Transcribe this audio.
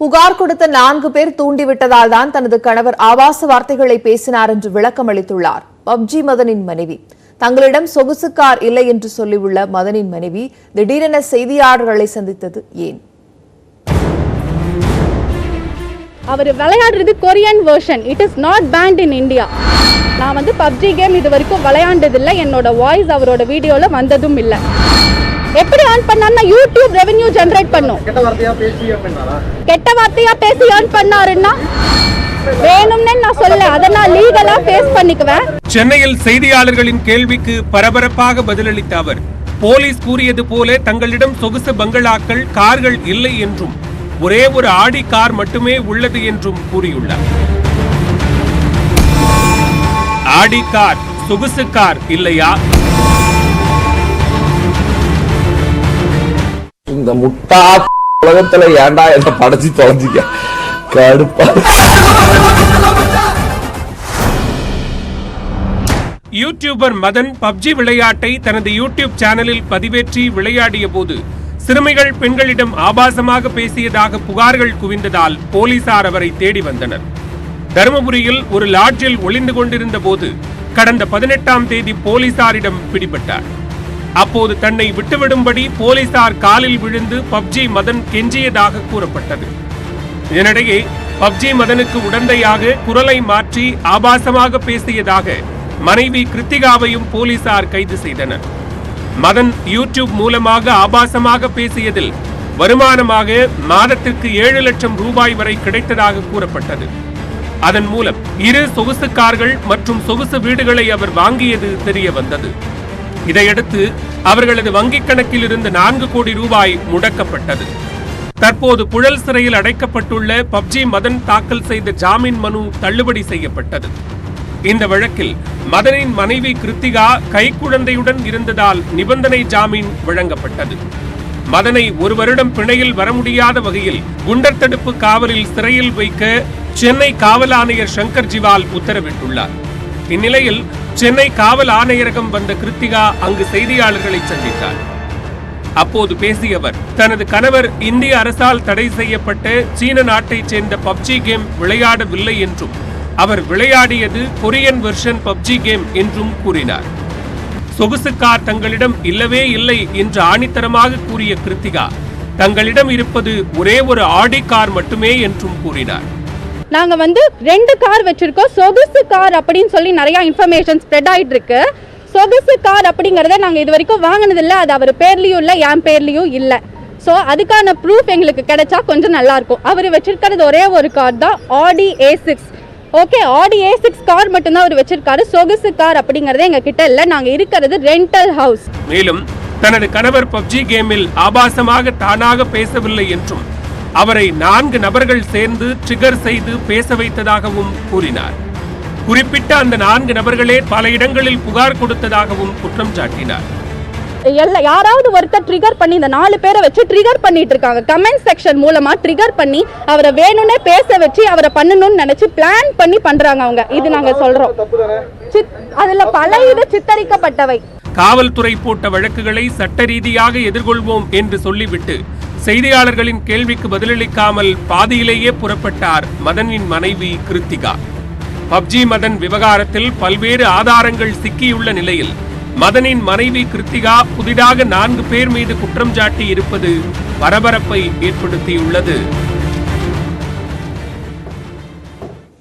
புகார் கொடுத்த நான்கு பேர் தூண்டிவிட்டதால் தான் தனது கணவர் ஆபாச வார்த்தைகளை பேசினார் என்று விளக்கம் அளித்துள்ளார் பப்ஜி மதனின் மனைவி. தங்களிடம் சொகுசு கார் இல்லை என்று சொல்லியுள்ள மதனின் மனைவி திடீரென செய்தியாளர்களை சந்தித்தது ஏன்? அவர் விளையாடுறது Korean version it is not banned in India நான் வந்து பப்ஜி கேம் இது வரைக்கும் விளையாண்டதில்லை. என்னோட வாய்ஸ் அவரோட வீடியோவில் வந்ததும் இல்லை. எப்படி ஆன் பண்ணாருன்னா யூடியூப் ரெவென்யூ ஜென்ரேட் பண்ணும். கெட்ட வார்த்தையா பேசி ஆன் பண்ணாருன்னா? வேணும்னே நான் சொல்ல அதை நான் லீகலா ஃபேஸ் பண்ணிக்குவேன். சென்னையில் செய்தியாளர்களின் கேள்விக்கு பரபரப்பாக பதிலளித்த அவர் போலீஸ் கூறியது போல தங்களிடம் சொகுசு பங்களாக்கள் கார்கள் இல்லை என்றும் ஒரே ஒரு ஆடி கார் மட்டுமே உள்ளது என்றும் கூறியுள்ளார். ஆடி கார் சொகுசு கார் இல்லையா? இந்த முட்டா உலகத்துல ஏன்டா என்ன படைச்சு தொலைஞ்சிக்க? கடுப்பா. யூடியூபர் மதன் பப்ஜி விளையாட்டை தனது யூடியூப் சேனலில் பதிவேற்றி விளையாடிய போது சிறுமிகள் பெண்களிடம் ஆபாசமாக பேசியதாக புகார்கள் குவிந்ததால் போலீசார் அவரை தேடி வந்தனர். தருமபுரியில் ஒரு லாட்ஜில் ஒளிந்து கொண்டிருந்த போது கடந்த பதினெட்டாம் தேதி போலீசாரிடம் பிடிபட்டார். அப்போது தன்னை விட்டுவிடும்படி போலீசார் காலில் விழுந்து பப்ஜி மதன் கெஞ்சியதாக கூறப்பட்டது. இதனிடையே பப்ஜி மதனுக்கு உடந்தையாக குரலை மாற்றி ஆபாசமாக பேசியதாக மனைவி கிருத்திகாவையும் போலீசார் கைது செய்தனர். மதன் யூடியூப் மூலமாக ஆபாசமாக பேசியதில் வருமானமாக மாதத்திற்கு ஏழு லட்சம் ரூபாய் வரை கிடைத்ததாக கூறப்பட்டது. அதன் மூலம் இரு சொகுசு கார்கள் மற்றும் சொகுசு வீடுகளை அவர் வாங்கியது தெரிய வந்தது. இதையடுத்து அவர்களது வங்கிக் கணக்கில் இருந்து நான்கு கோடி ரூபாய் முடக்கப்பட்டது. தற்போது புழல் சிறையில் அடைக்கப்பட்டுள்ள பப்ஜி மதன் தாக்கல் செய்த ஜாமீன் மனு தள்ளுபடி செய்யப்பட்டது. இந்த வழக்கில் மதனின் மனைவி கிருத்திகா கைக்குழந்தையுடன் இருந்ததால் நிபந்தனை ஜாமீன் வழங்கப்பட்டது. மதனை ஒரு வருடம் பிணையில் வர முடியாத வகையில் குண்டர் தடுப்பு காவலில் சிறையில் வைக்க சென்னை காவல் ஆணையர் சங்கர் ஜிவால் உத்தரவிட்டுள்ளார். இந்நிலையில் சென்னை காவல் ஆணையரகம் வந்த கிருத்திகா அங்கு செய்தியாளர்களை சந்தித்தார். அப்போது பேசியவர் தனது கணவர் இந்திய அரசால் தடை செய்யப்பட்ட சீன நாட்டைச் சேர்ந்த பப்ஜி கேம் விளையாடவில்லை என்றும் அவர் விளையாடியது கொரியன் வெர்ஷன் பப்ஜி கேம் என்றும் கூறினார். சொகுசு கார் தங்களிடம் இல்லவே இல்லை என்று ஆணித்தரமாக கூறிய கிருத்திகா தங்களிடம் இருப்பது ஒரே ஒரு ஆடி கார் மட்டுமே என்றும் கூறினார். நாங்கள் வந்து ரெண்டு கார் வச்சுருக்கோம். சொகுசு கார் அப்படின்னு சொல்லி நிறையா இன்ஃபர்மேஷன் ஸ்ப்ரெட் ஆகிட்டுருக்கு சொகுசு கார் அப்படிங்கிறத நாங்கள் இது வரைக்கும் வாங்கினதில்ல அது அவர் பேர்லேயும் இல்லை என் பேர்லேயும் இல்லை. ஸோ அதுக்கான ப்ரூஃப் எங்களுக்கு கிடைச்சா கொஞ்சம் நல்லாயிருக்கும் அவர் வச்சிருக்கிறது ஒரே ஒரு கார் தான் ஆடி ஏ சிக்ஸ் ஓகே ஆடி ஏ சிக்ஸ் கார் மட்டும்தான் அவர் வச்சிருக்காரு. சொகுசு கார் அப்படிங்கறதே எங்க கிட்ட இல்ல. நாங்க இருக்கிறது ரெண்டல் ஹவுஸ் மேலும் தனது கணவர் பப்ஜி கேமில் ஆபாசமாக தானாக பேசவில்லை என்றும் அவரை நான்கு நபர்கள் சேர்ந்து ட்ரிகர் செய்து பேச வைத்ததாகவும் கூறினார். குறிப்பிட்ட அந்த நான்கு நபர்களே பல இடங்களில் புகார் கொடுத்ததாகவும் குற்றம் சாட்டினார். எல்லா யாராவது ஒருத்தர் ட்ரிகர் பண்ணி இந்த நாலு பேரை வச்சு ட்ரிகர் பண்ணிட்டு இருக்காங்க. கமெண்ட் செக்ஷன் மூலமா ட்ரிகர் பண்ணி அவரை வேணும்னே பேச வச்சு அவரை பண்ணணும்னு நினைச்சு பிளான் பண்ணி பண்றாங்க அவங்க. இது நாங்க சொல்றோம். அதுல பல இது சித்தரிக்கப்பட்டவை. காவல்துறை போட்ட வழக்குகளை சட்ட ரீதியாக எதிர்கொள்வோம் என்று சொல்லிவிட்டு செய்தியாளர்களின் கேள்விக்கு பதிலளிக்காமல் பாதியிலேயே புறப்பட்டார் மதனின் மனைவி கிருத்திகா. பப்ஜி மதன் விவகாரத்தில் பல்வேறு ஆதாரங்கள் சிக்கியுள்ள நிலையில் மதனின் மனைவி கிருத்திகா புதிதாக நான்கு பேர் மீது குற்றம் சாட்டி இருப்பது பரபரப்பை ஏற்படுத்தியுள்ளது.